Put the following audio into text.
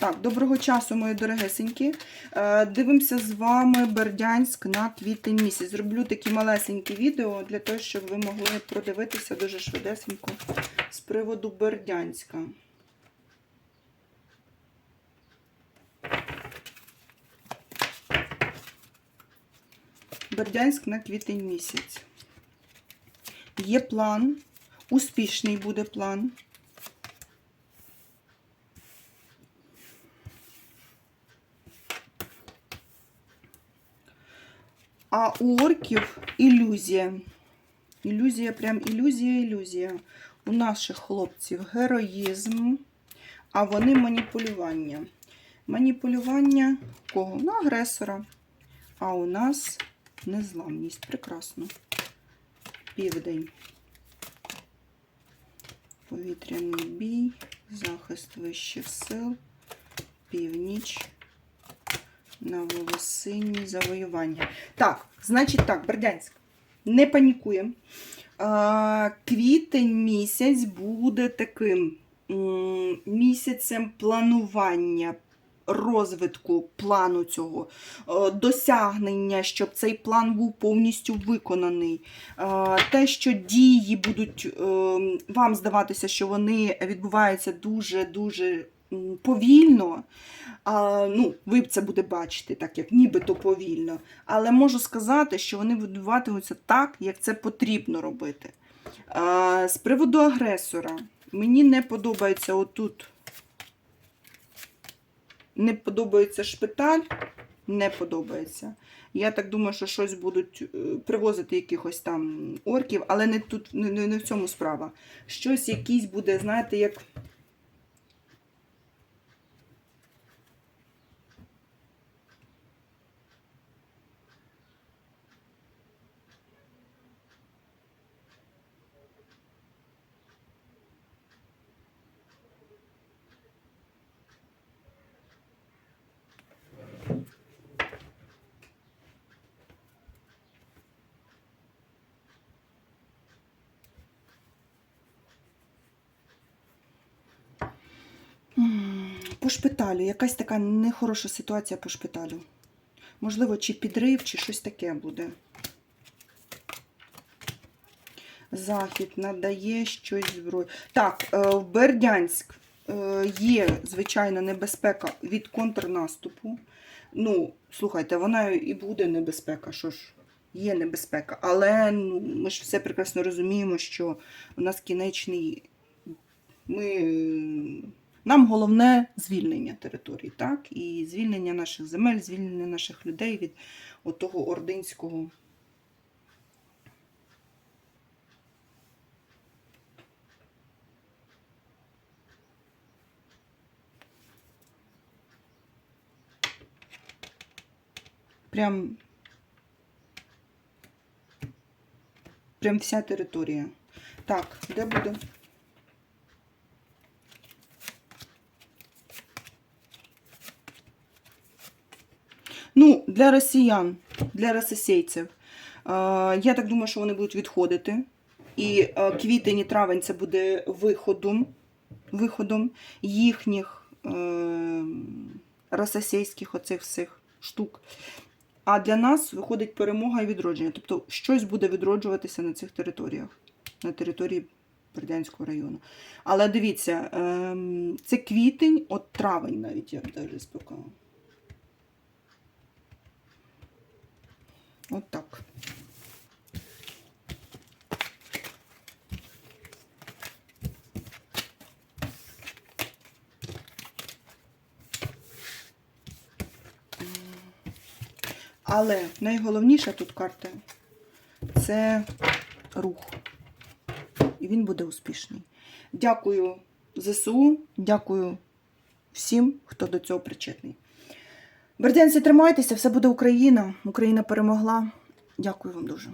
Так, доброго часу, мої дорогесенькі. Е, Дивимося з вами Бердянськ на квітень місяць. Зроблю такі малесенькі відео для того, щоб ви могли продивитися дуже швидесенько з приводу Бердянська. Бердянськ на квітень місяць. Є план, успішний буде план. А у орків ілюзія. Ілюзія, прям ілюзія, ілюзія. У наших хлопців героїзм, а вони маніпулювання. Маніпулювання кого? На агресора. А у нас незламність. Прекрасно. Південь. Повітряний бій, захист вищих сил, північ на волосині завоювання. Так, значить так, Бердянськ. Не панікуємо. Квітень місяць буде таким місяцем планування, розвитку плану цього, е, досягнення, щоб цей план був повністю виконаний. Те, що дії будуть е, вам здаватися, що вони відбуваються дуже-дуже повільно. А, ну, ви це буде бачити, так як нібито повільно. Але можу сказати, що вони відбуватимуться так, як це потрібно робити. А, з приводу агресора, мені не подобається отут. Не подобається шпиталь, не подобається. Я так думаю, що щось будуть е, привозити якихось там орків, але не тут не- не в цьому справа. Щось якийсь буде, знаєте, як. Шпиталю, якась така нехороша ситуація по шпиталю. Можливо, чи підрив, чи щось таке буде. Захід надає щось зброю. Так, е, в Бердянськ е, є, звичайно, небезпека від контрнаступу. Ну, слухайте, вона і буде небезпека, що ж, є небезпека. Але ну, ми ж все прекрасно розуміємо, що у нас кінечний. Ми, нам головне звільнення територій, так? І звільнення наших земель, звільнення наших людей від отого ординського. Прям, прям вся територія. Так, де буде? Ну, для росіян, для російців. Е, я так думаю, що вони будуть відходити. І е, квітень і травень це буде виходом, виходом їхніх е, російських оцих всіх штук. А для нас виходить перемога і відродження. Тобто щось буде відроджуватися на цих територіях, на території Бердянського району. Але дивіться, ем, це квітень, от травень навіть я б навіть спокійно. От так. Але найголовніша тут карта це рух. І він буде успішний. Дякую ЗСУ, дякую всім, хто до цього причетний. Бердянці, тримайтеся, все буде Україна. Україна перемогла. Дякую вам дуже.